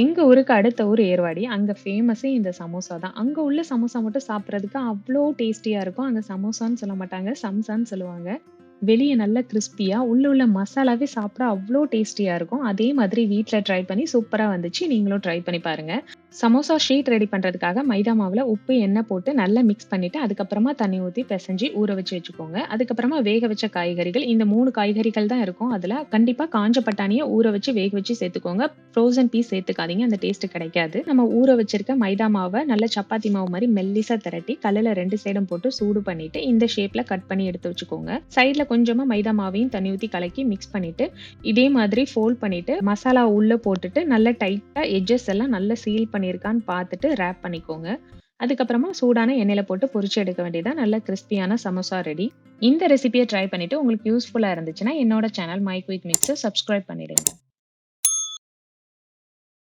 எங்கள் ஊருக்கு அடுத்த ஊர் ஏர்வாடி. அங்கே ஃபேமஸே இந்த சமோசா தான். அங்கே உள்ள சமோசா மட்டும் சாப்பிட்றதுக்கு அவ்வளோ டேஸ்டியாக இருக்கும். அங்கே சமோசான்னு சொல்ல மாட்டாங்க. சம்சான்னு சொல்லுவாங்க. வெளியே நல்லா கிறிஸ்பியாக உள்ள உள்ள மசாலாவே சாப்பிட அவ்வளோ டேஸ்டியாக இருக்கும். அதே மாதிரி வீட்டில் ட்ரை பண்ணி சூப்பராக வந்துச்சு. நீங்களும் ட்ரை பண்ணி பாருங்கள் சமோசா ஷீட் ரெடி பண்ணுறதுக்காக மைதா மாவில் உப்பு, எண்ணெய் போட்டு நல்லா மிக்ஸ் பண்ணிவிட்டு அதுக்கப்புறமா தண்ணி ஊற்றி பெசஞ்சு ஊற வச்சு வச்சுக்கோங்க. அதுக்கப்புறமா வேக வச்ச காய்கறிகள், இந்த மூணு காய்கறிகள் தான் இருக்கும் அதில் கண்டிப்பாக காஞ்ச பட்டாணியை ஊற வச்சு வேக வச்சு சேர்த்துக்கோங்க. ஃப்ரோசன் பீஸ் சேர்த்துக்காதீங்க. அந்த டேஸ்ட் கிடைக்காது. நம்ம ஊற வச்சிருக்க மைதா மாவை நல்ல சப்பாத்தி மாவு மாதிரி மெல்லிசா திரட்டி, கல்லில் ரெண்டு சைடும் போட்டு சூடு பண்ணிட்டு, இந்த ஷேப்பில் கட் பண்ணி எடுத்து வச்சுக்கோங்க. சைடில் கொஞ்சமாக மைதா மாவையும் தண்ணி ஊற்றி கலக்கி மிக்ஸ் பண்ணிவிட்டு இதே மாதிரி ஃபோல்ட் பண்ணிவிட்டு மசாலா உள்ளே போட்டுட்டு, நல்லா டைட்டாக எட்ஜஸ் எல்லாம் நல்லா சீல் பண்ணியிருக்கான்னு பார்த்துட்டு ரேப் பண்ணிக்கோங்க. அதுக்கப்புறமா சூடான எண்ணெயில் போட்டு பொரிச்சு எடுக்க வேண்டியதான் நல்ல கிறிஸ்பியான சமோசா ரெடி. இந்த ரெசிபியை ட்ரை பண்ணிவிட்டு உங்களுக்கு யூஸ்ஃபுல்லாக இருந்துச்சுன்னா, என்னோட சேனல் மை குயிக் மிக்ஸை சப்ஸ்கிரைப் பண்ணிடுங்க.